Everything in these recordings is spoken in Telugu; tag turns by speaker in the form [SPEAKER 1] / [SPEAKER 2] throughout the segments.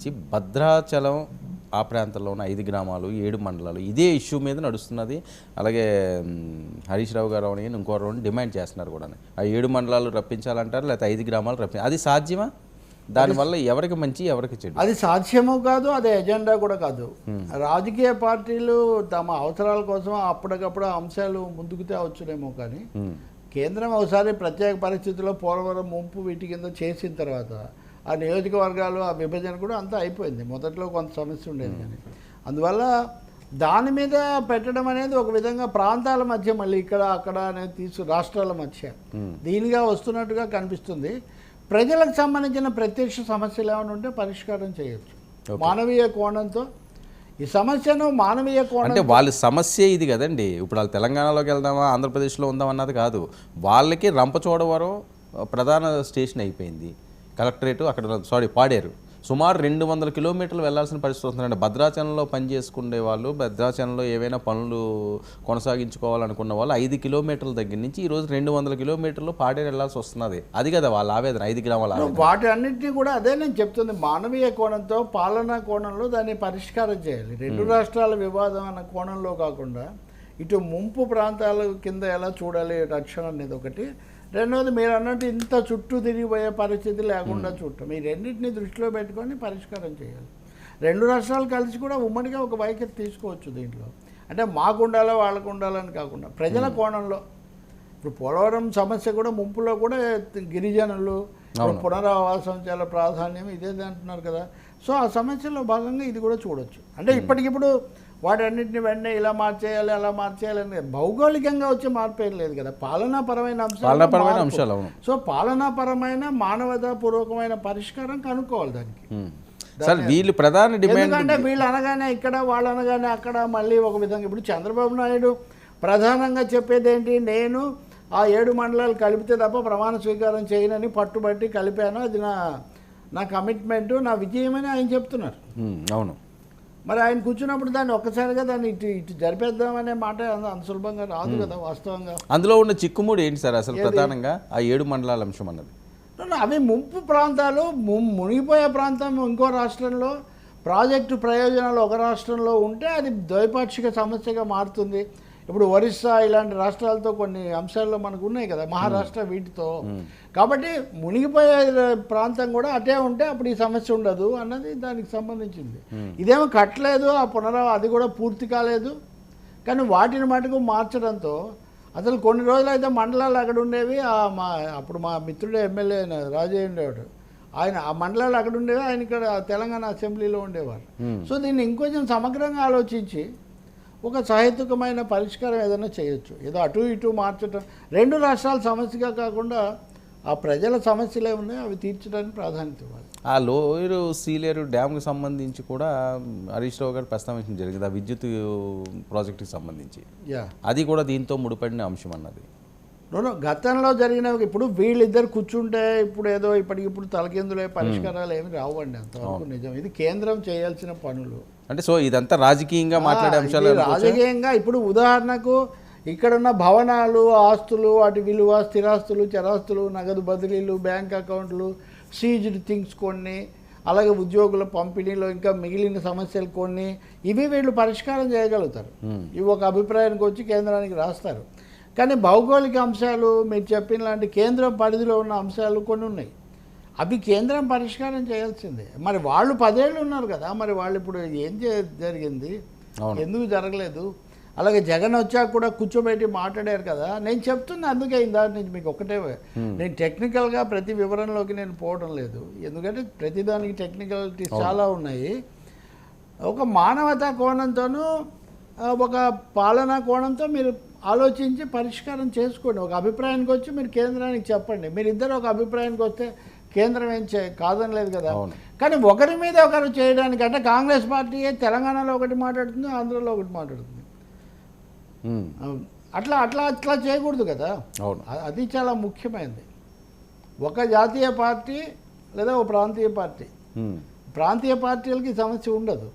[SPEAKER 1] సంబంధించి భద్రాచలం ఆ ప్రాంతంలో ఉన్న ఐదు గ్రామాలు ఏడు మండలాలు ఇదే ఇష్యూ మీద నడుస్తున్నది. అలాగే హరీష్ రావు గారు అని ఇంకో రెండు డిమాండ్ చేస్తున్నారు కూడా ఆ ఏడు మండలాలు రప్పించాలంటారు లేకపోతే ఐదు గ్రామాలు రప్పి అది సాధ్యమా? దానివల్ల ఎవరికి మంచి ఎవరికి చెడు?
[SPEAKER 2] అది సాధ్యము కాదు అది ఎజెండా కూడా కాదు. రాజకీయ పార్టీలు తమ అవసరాల కోసం అప్పటికప్పుడు అంశాలు ముందుకు తేవచ్చునేమో కానీ కేంద్రం ఒకసారి ప్రత్యేక పరిస్థితుల్లో పోలవరం ముంపు వీటి కింద చేసిన తర్వాత ఆ నియోజకవర్గాలు ఆ విభజన కూడా అంతా అయిపోయింది. మొదట్లో కొంత సమస్య ఉండేది కానీ. అందువల్ల దాని మీద పెట్టడం అనేది ఒక విధంగా ప్రాంతాల మధ్య మళ్ళీ ఇక్కడ అక్కడ అనేది తీసు రాష్ట్రాల మధ్య. దీనిగా వస్తున్నట్టుగా కనిపిస్తుంది. ప్రజలకు సంబంధించిన ప్రత్యక్ష సమస్యలు ఏమైనా ఉంటే పరిష్కారం చేయొచ్చు. మానవీయ కోణంతో ఈ సమస్యను మానవీయ కోణం
[SPEAKER 1] అంటే వాళ్ళ సమస్య ఇది కదండి. ఇప్పుడు వాళ్ళు తెలంగాణలోకి వెళ్దామా ఆంధ్రప్రదేశ్లో ఉందాం అన్నది కాదు. వాళ్ళకి రంపచోడవరం ప్రధాన స్టేషన్ అయిపోయింది. కలెక్టరేట్ అక్కడ సారీ పాడేరు. సుమారు రెండు వందల కిలోమీటర్లు వెళ్ళాల్సిన పరిస్థితి వస్తుందండి భద్రాచలంలో పని చేసుకునే వాళ్ళు భద్రాచలంలో ఏవైనా పనులు కొనసాగించుకోవాలనుకున్న వాళ్ళు ఐదు కిలోమీటర్ల దగ్గర నుంచి ఈరోజు రెండు వందల కిలోమీటర్లు పాడేరు వెళ్ళాల్సి వస్తున్నది. అది కదా వాళ్ళ ఆవేదన ఐదు గ్రామాల
[SPEAKER 2] వాటి అన్నింటినీ కూడా అదే నేను చెప్తుంది. మానవీయ కోణంతో పాలనా కోణంలో దాన్ని పరిష్కారం చేయాలి. రెండు రాష్ట్రాల వివాదం అన్న కోణంలో కాకుండా ఇటు ముంపు ప్రాంతాల కింద ఎలా చూడాలి రక్షణ అనేది ఒకటి. రెండవది మీరు అన్నట్టు ఇంత చుట్టూ తిరిగిపోయే పరిస్థితి లేకుండా చూడటం. ఈ రెండింటిని దృష్టిలో పెట్టుకొని పరిష్కారం చేయాలి. రెండు రాష్ట్రాలు కలిసి కూడా ఉమ్మడిగా ఒక వైఖరి తీసుకోవచ్చు దీంట్లో. అంటే మాకు ఉండాలా వాళ్ళకు ఉండాలని కాకుండా ప్రజల కోణంలో. ఇప్పుడు పోలవరం సమస్య కూడా ముంపులో కూడా గిరిజనులు పునరావాసం చాలా ప్రాధాన్యం ఇదే అంటున్నారు కదా. సో ఆ సమస్యలో భాగంగా ఇది కూడా చూడొచ్చు. అంటే ఇప్పటికిప్పుడు వాటన్నిటిని వెంటనే ఇలా మార్చేయాలి అలా మార్చేయాలి అని భౌగోళికంగా వచ్చే మార్పు ఏం లేదు కదా. పాలనాపరమైన అంశాలు
[SPEAKER 1] పాలనాపరమైన అంశాలు అవును.
[SPEAKER 2] సో పాలనాపరమైన మానవతాపూర్వకమైన పరిష్కారం కనుక్కోవాలి దానికి.
[SPEAKER 1] సార్ వీళ్ళు ప్రధాన డిమాండ్
[SPEAKER 2] ఎందుకంటే వీళ్ళు అనగానే ఇక్కడ వాళ్ళు అనగానే అక్కడ మళ్ళీ ఒక విధంగా ఇప్పుడు చంద్రబాబు నాయుడు ప్రధానంగా చెప్పేది ఏంటి? నేను ఆ ఏడు మండలాలు కలిపితే తప్ప ప్రమాణ స్వీకారం చేయనని పట్టుబట్టి కలిపాను. అది నా నా కమిట్మెంట్ నా విజయమని ఆయన చెప్తున్నారు.
[SPEAKER 1] అవును.
[SPEAKER 2] మరి ఆయన కూర్చున్నప్పుడు దాన్ని ఒక్కసారిగా దాన్ని ఇటు ఇటు జరిపేద్దామనే మాట అంత సులభంగా రాదు కదా వాస్తవంగా.
[SPEAKER 1] అందులో ఉన్న చిక్కుముడి ఏంటి సార్ అసలు ప్రధానంగా? ఆ ఏడు మండలాల అంశం అన్నది.
[SPEAKER 2] అవి ముంపు ప్రాంతాలు మునిగిపోయే ప్రాంతం ఇంకో రాష్ట్రంలో ప్రాజెక్టు ప్రయోజనాలు ఒక రాష్ట్రంలో ఉంటే అది ద్వైపాక్షిక సమస్యగా మారుతుంది. ఇప్పుడు ఒరిస్సా ఇలాంటి రాష్ట్రాలతో కొన్ని అంశాల్లో మనకు ఉన్నాయి కదా మహారాష్ట్ర వీటితో. కాబట్టి మునిగిపోయే ప్రాంతం కూడా అటే ఉంటే అప్పుడు ఈ సమస్య ఉండదు అన్నది దానికి సంబంధించింది. ఇదేమో కట్టలేదు ఆ పునరా అది కూడా పూర్తి కాలేదు. కానీ వాటిని మటుకు మార్చడంతో అసలు కొన్ని రోజులు అయితే మండలాలు అక్కడ ఉండేవి ఆ మా అప్పుడు మా మిత్రుడు ఎమ్మెల్యే అయిన రాజయ్య ఉండేవాడు. ఆయన ఆ మండలాలు అక్కడ ఉండేవి ఆయన ఇక్కడ తెలంగాణ అసెంబ్లీలో ఉండేవారు. సో దీన్ని ఇంకొంచెం సమగ్రంగా ఆలోచించి ఒక సహేతుకమైన పరిష్కారం ఏదైనా చేయొచ్చు. ఏదో అటు ఇటు మార్చడం రెండు రాష్ట్రాల సమస్యగా కాకుండా ఆ ప్రజల సమస్యలు ఏమున్నాయో అవి తీర్చడానికి ప్రాధాన్యత ఇవ్వాలి.
[SPEAKER 1] ఆ లోయరు సీలేరు డ్యామ్కి సంబంధించి కూడా హరీష్ రావు గారు ప్రస్తావించడం జరిగింది. ఆ విద్యుత్ ప్రాజెక్టుకి సంబంధించి.
[SPEAKER 2] యా.
[SPEAKER 1] అది కూడా దీంతో ముడిపడిన అంశం అన్నది.
[SPEAKER 2] నూనె గతంలో జరిగినవి ఇప్పుడు వీళ్ళిద్దరు కూర్చుంటే ఇప్పుడు ఏదో ఇప్పటికిప్పుడు తలకిందులే పరిష్కారాలు ఏమి రావండి అంతవరకు నిజం. ఇది కేంద్రం చేయాల్సిన పనులు.
[SPEAKER 1] అంటే సో ఇదంతా రాజకీయంగా మాట్లాడే అంశాలు
[SPEAKER 2] రాజకీయంగా ఇప్పుడు ఉదాహరణకు ఇక్కడున్న భవనాలు ఆస్తులు వాటి విలువ స్థిరాస్తులు చరాస్తులు నగదు బదిలీలు బ్యాంక్ అకౌంట్లు సీజ్డ్ థింగ్స్ కొన్ని అలాగే ఉద్యోగుల పంపిణీలో ఇంకా మిగిలిన సమస్యలు కొన్ని ఇవి వీళ్ళు పరిష్కారం చేయగలుగుతారు. ఇవి ఒక అభిప్రాయానికి వచ్చి కేంద్రానికి రాస్తారు. కానీ భౌగోళిక అంశాలు మీరు చెప్పిన లాంటి కేంద్రం పరిధిలో ఉన్న అంశాలు కొన్ని ఉన్నాయి. అవి కేంద్రం పరిష్కారం చేయాల్సిందే. మరి వాళ్ళు పదేళ్ళు ఉన్నారు కదా మరి వాళ్ళు ఇప్పుడు ఏం జరిగింది. ఎందుకు జరగలేదు? అలాగే జగన్ వచ్చాక కూడా కూర్చోబెట్టి మాట్లాడారు కదా. నేను చెప్తున్నా అందుకే ఇందా నుంచి మీకు ఒకటే నేను టెక్నికల్గా ప్రతి వివరంలోకి నేను పోవడం లేదు. ఎందుకంటే ప్రతిదానికి టెక్నికాలిటీస్ చాలా ఉన్నాయి. ఒక మానవతా కోణంతోనూ ఒక పాలనా కోణంతో మీరు ఆలోచించి పరిష్కారం చేసుకోండి. ఒక అభిప్రాయానికి వచ్చి మీరు కేంద్రానికి చెప్పండి. మీరు ఇద్దరు ఒక అభిప్రాయానికి వస్తే కేంద్రం ఏం చే కాదని లేదు కదా.
[SPEAKER 1] అవును.
[SPEAKER 2] కానీ ఒకరి మీద ఒకరు చేయడానికి అంటే కాంగ్రెస్ పార్టీ తెలంగాణలో ఒకటి మాట్లాడుతుంది ఆంధ్రలో ఒకటి మాట్లాడుతుంది. అట్లా అట్లా అట్లా చేయకూడదు కదా. అది చాలా ముఖ్యమైనది. ఒక జాతీయ పార్టీ లేదా ఒక ప్రాంతీయ పార్టీ. ప్రాంతీయ పార్టీలకి సమస్య ఉండదు.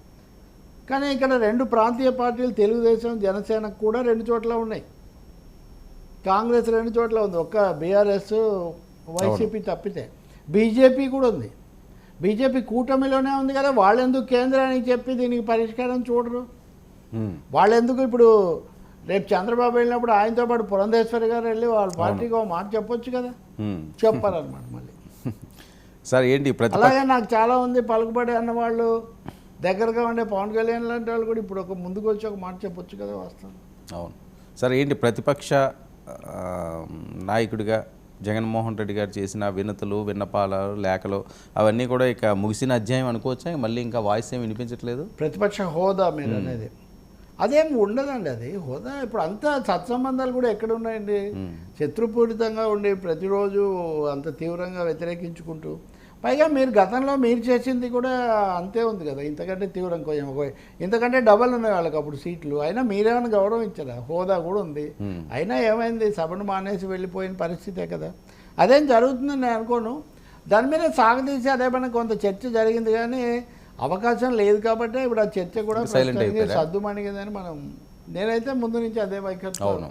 [SPEAKER 2] కానీ ఇక్కడ రెండు ప్రాంతీయ పార్టీలు తెలుగుదేశం జనసేన కూడా రెండు చోట్ల ఉన్నాయి. కాంగ్రెస్ రెండు చోట్ల ఉంది. ఒక్క బీఆర్ఎస్ వైసీపీ తప్పితే. బీజేపీ కూడా ఉంది. బీజేపీ కూటమిలోనే ఉంది కదా వాళ్ళు ఎందుకు కేంద్రానికి చెప్పి దీనికి పరిష్కారం చూడరు?
[SPEAKER 1] ఉమ్,
[SPEAKER 2] వాళ్ళు ఎందుకు ఇప్పుడు రేపు చంద్రబాబు వెళ్ళినప్పుడు ఆయనతో పాటు పురంధేశ్వరి గారు వెళ్ళి వాళ్ళ పార్టీకి ఒక మాట చెప్పొచ్చు కదా. చెప్పారనమాట మళ్ళీ.
[SPEAKER 1] సార్ ఏంటి
[SPEAKER 2] అలాగే నాకు చాలా ఉంది పలుకుబడి అన్న వాళ్ళు దగ్గరగా ఉండే పవన్ కళ్యాణ్ లాంటి వాళ్ళు కూడా ఇప్పుడు ఒక ముందుకు వచ్చి ఒక మాట చెప్పొచ్చు కదా వాస్తవం
[SPEAKER 1] అవును. సార్ ఏంటి ప్రతిపక్ష నాయకుడిగా జగన్మోహన్ రెడ్డి గారు చేసిన వినతులు విన్నపాలు లేఖలు అవన్నీ కూడా ఇక ముగిసిన అధ్యాయం అనుకోవచ్చా? మళ్ళీ ఇంకా వాయిస్ ఏమి వినిపించట్లేదు?
[SPEAKER 2] ప్రతిపక్ష హోదా మీద అనేది. అదేం ఉండదండి అది. హోదా ఇప్పుడు అంతా సత్సంబంధాలు కూడా ఎక్కడ ఉన్నాయండి? శత్రుపూరితంగా ఉండి ప్రతిరోజు అంత తీవ్రంగా వ్యతిరేకించుకుంటూ పైగా మీరు గతంలో మీరు చేసింది కూడా అంతే ఉంది కదా. ఇంతకంటే తీవ్రం కొంచెం ఇంతకంటే డబల్ ఉన్నాయి వాళ్ళకి అప్పుడు సీట్లు. అయినా మీరేమైనా గౌరవం ఇచ్చారా? హోదా కూడా ఉంది. అయినా ఏమైంది? సభను మానేసి వెళ్ళిపోయిన పరిస్థితే కదా. అదేం జరుగుతుందని నేను అనుకోను. దాని మీద సాగదీసి అదేమైనా కొంత చర్చ జరిగింది కానీ అవకాశం లేదు కాబట్టి ఇప్పుడు ఆ చర్చ కూడా? సర్దుమణిగిందని మనం నేనైతే ముందు నుంచి అదే వైఖరితో
[SPEAKER 1] అవును.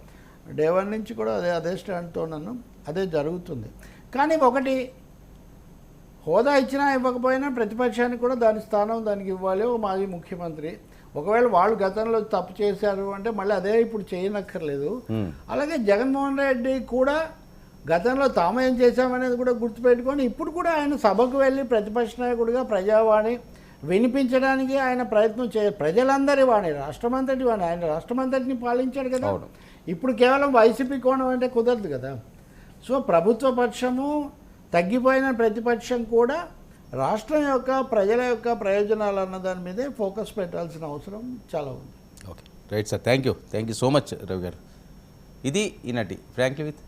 [SPEAKER 2] డే వన్ నుంచి కూడా అదే అదే స్టాండ్తో ఉన్నాను అదే జరుగుతుంది. కానీ ఒకటి హోదా ఇచ్చినా ఇవ్వకపోయినా ప్రతిపక్షానికి కూడా దాని స్థానం దానికి ఇవ్వాలి ఓ మాజీ ముఖ్యమంత్రి. ఒకవేళ వాళ్ళు గతంలో తప్పు చేశారు అంటే మళ్ళీ అదే ఇప్పుడు చేయనక్కర్లేదు. అలాగే జగన్మోహన్ రెడ్డి కూడా గతంలో తాము ఏం చేశామనేది కూడా గుర్తుపెట్టుకొని ఇప్పుడు కూడా ఆయన సభకు వెళ్ళి ప్రతిపక్ష నాయకుడిగా ప్రజావాణి వినిపించడానికి ఆయన ప్రయత్నం చే ప్రజలందరి వాణి రాష్ట్రమంతటి వాణి ఆయన రాష్ట్రమంతటిని పాలించాడు కదా. ఇప్పుడు కేవలం వైసీపీ కోణం అంటే కుదరదు కదా. సో ప్రభుత్వ పక్షము తగ్గిపోయిన ప్రతిపక్షం కూడా రాష్ట్రం యొక్క ప్రజల యొక్క ప్రయోజనాలు అన్న దాని మీదే ఫోకస్ పెట్టాల్సిన అవసరం చాలా ఉంది.
[SPEAKER 1] Okay. Right sir. Thank you thank you so much Ravi garu. ఇది ఈనాటి ఫ్రాంక్లీ విత్